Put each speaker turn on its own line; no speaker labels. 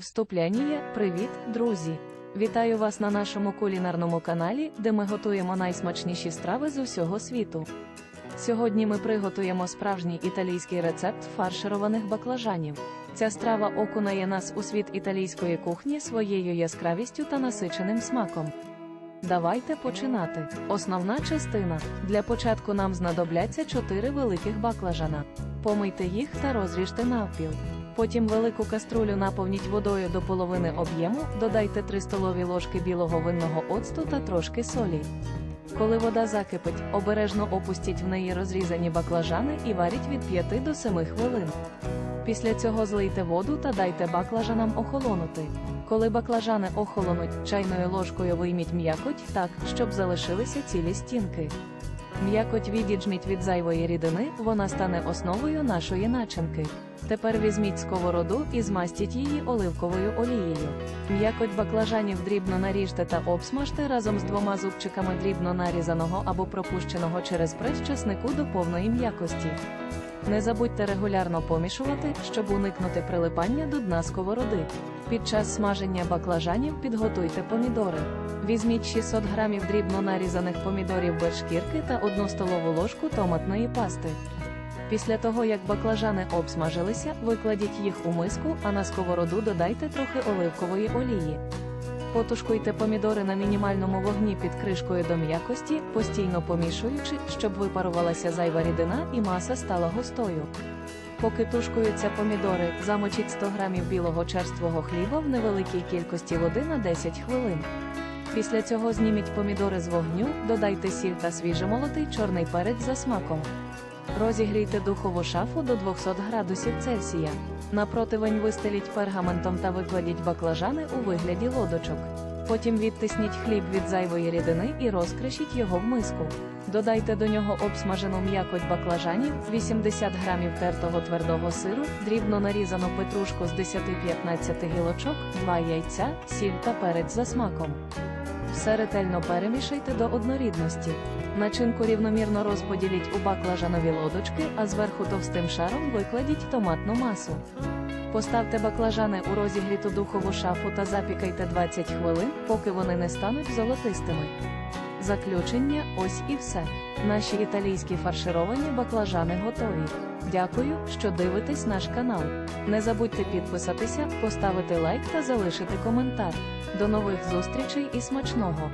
Вступляння Привіт, друзі! Вітаю вас на нашому кулінарному каналі, де ми готуємо найсмачніші страви з усього світу. Сьогодні ми приготуємо справжній італійський рецепт фаршированих баклажанів. Ця страва окунає нас у світ італійської кухні своєю яскравістю та насиченим смаком. Давайте починати. Основна частина. Для початку нам знадобляться 4 великих баклажана. Помийте їх та розріжте навпіл. Потім велику каструлю наповніть водою до половини об'єму, додайте 3 столові ложки білого винного оцту та трошки солі. Коли вода закипить, обережно опустіть в неї розрізані баклажани і варіть від 5 до 7 хвилин. Після цього злийте воду та дайте баклажанам охолонути. Коли баклажани охолонуть, чайною ложкою вийміть м'якоть так, щоб залишилися цілі стінки. М'якоть відіджміть від зайвої рідини, вона стане основою нашої начинки. Тепер візьміть сковороду і змастіть її оливковою олією. М'якоть баклажанів дрібно наріжте та обсмажте разом з двома зубчиками дрібно нарізаного або пропущеного через прес чеснику до повної м'якості. Не забудьте регулярно помішувати, щоб уникнути прилипання до дна сковороди. Під час смаження баклажанів підготуйте помідори. Візьміть 600 грамів дрібно нарізаних помідорів без шкірки та 1 столову ложку томатної пасти. Після того, як баклажани обсмажилися, викладіть їх у миску, а на сковороду додайте трохи оливкової олії. Потушкуйте помідори на мінімальному вогні під кришкою до м'якості, постійно помішуючи, щоб випарувалася зайва рідина і маса стала густою. Поки тушкуються помідори, замочіть 100 грамів білого черствого хліба в невеликій кількості води на 10 хвилин. Після цього зніміть помідори з вогню, додайте сіль та свіжемолотий чорний перець за смаком. Розігрійте духову шафу до 200 градусів Цельсія. На противень вистеліть пергаментом та викладіть баклажани у вигляді лодочок. Потім відтисніть хліб від зайвої рідини і розкришіть його в миску. Додайте до нього обсмажену м'якоть баклажанів, 80 грамів тертого твердого сиру, дрібно нарізану петрушку з 10-15 гілочок, 2 яйця, сіль та перець за смаком. Все ретельно перемішайте до однорідності. Начинку рівномірно розподіліть у баклажанові лодочки, а зверху товстим шаром викладіть томатну масу. Поставте баклажани у розігріту духову шафу та запікайте 20 хвилин, поки вони не стануть золотистими. Заключення ось і все. Наші італійські фаршировані баклажани готові. Дякую, що дивитесь наш канал. Не забудьте підписатися, поставити лайк та залишити коментар. До нових зустрічей і смачного!